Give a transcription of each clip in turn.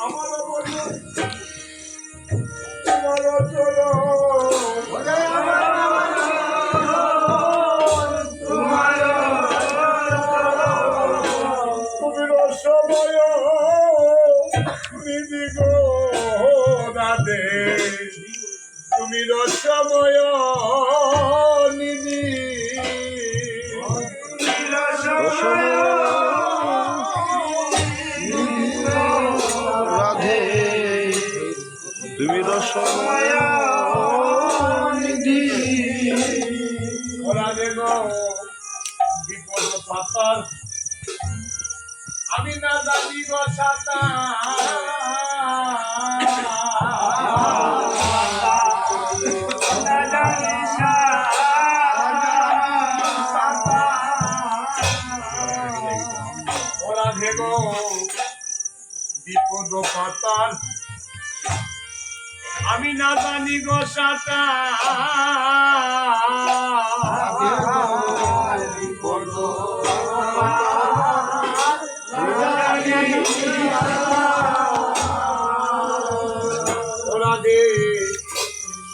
আমার বলো তোমার চলো তুমি সময় নিদি গো বিপদ পাতার আমি না জানি ভেব বিপদ পাতার আমি না জানি গো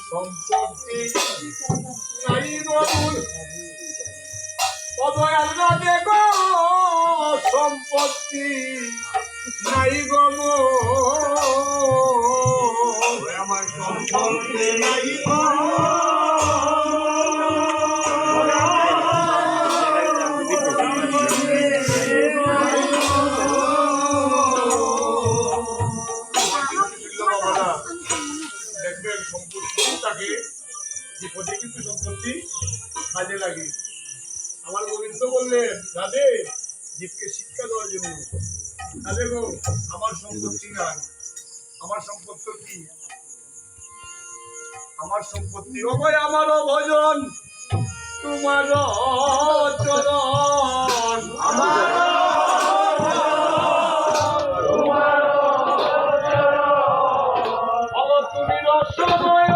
সম্পত্তি নাই গো সম্পত্তি নাই গো দেখবেন সম্পত্তিটাকে বিপদে কিন্তু সম্পত্তি কাজে লাগে আমার গোবিন্দ বললেন রাধে জীবকে শিক্ষা দেওয়ার জন্য রাধে গো আমার সম্পত্তি নাই। আমার সম্পত্তি কি আমার সম্পত্তি ভাই আমার ভজন। তোমার চরণ। আমার তুমি রসময়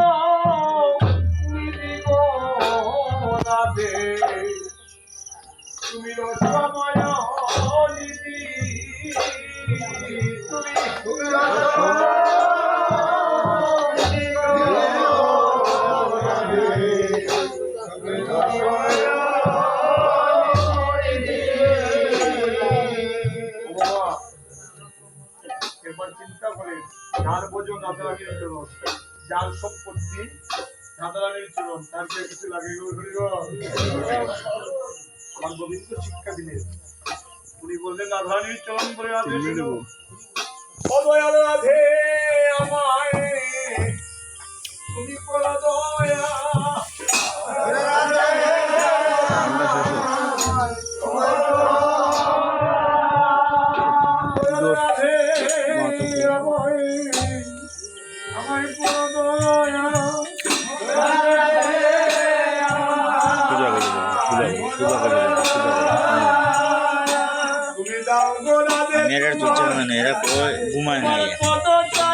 তুমি তুমি রাধারানীর চরণ যার সম্পত্তি রাধারানীর চরণ তার যে কিছু লাগে। আমার গোবিন্দ শিক্ষা দিলেন। উনি বললেন রাধারানীর চরণ বলে রাধে রাধে আমায় তুমি করো দয়া। রাধে মেয়েরা তুলছে মানে এরা ঘুমায় না।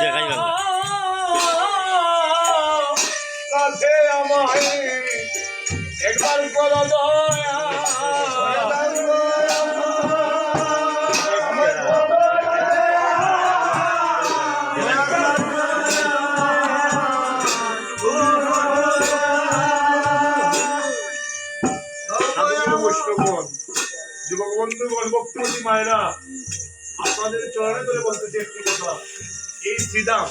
দেখাই গেল। একবার বন্ধুগণ ভক্তিমতী মায়েরা। আপনাদের চরণে ধরে বলতেছি একটি কথা। এই শ্রীদাম,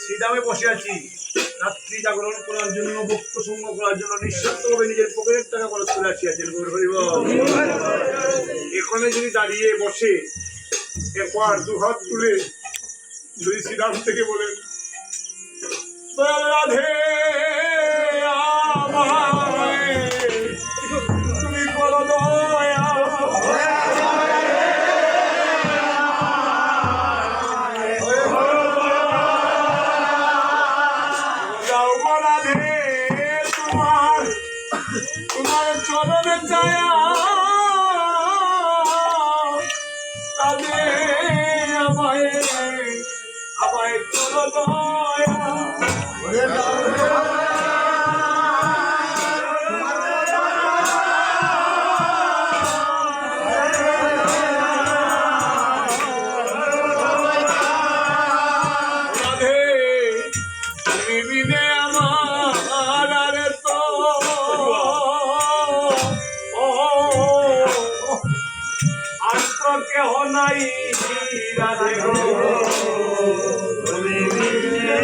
শ্রীদামে বসে আছি। রাত্রি জাগরণ করার জন্য ভক্ত সঙ্গ করার জন্য নিঃস্বার্থভাবে নিজের পকেটের টাকা খরচ করে আছেন এখানে যদি দাঁড়িয়ে বসে, একবার দু হাত তুলে যদি শ্রীদাম থেকে বলেন রাধে রাধে আমায় আমায় করো দয়া নাই রাধে গো। তুমি বিনে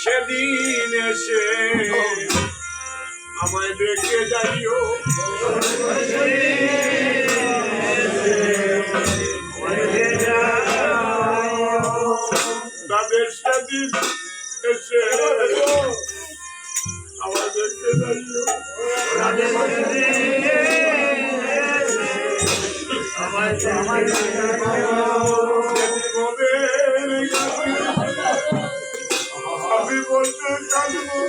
সেদিন এসে আমায় দেখে যাইও। আমি বলতে কাঁদবো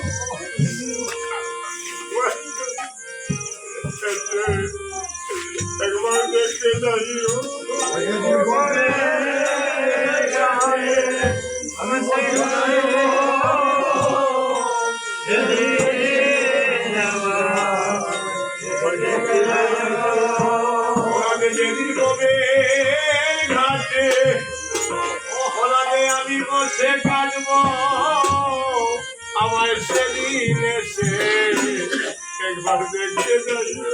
একবার দেখতে যাইও সেদিন এসে একবার দেখতে যাইও।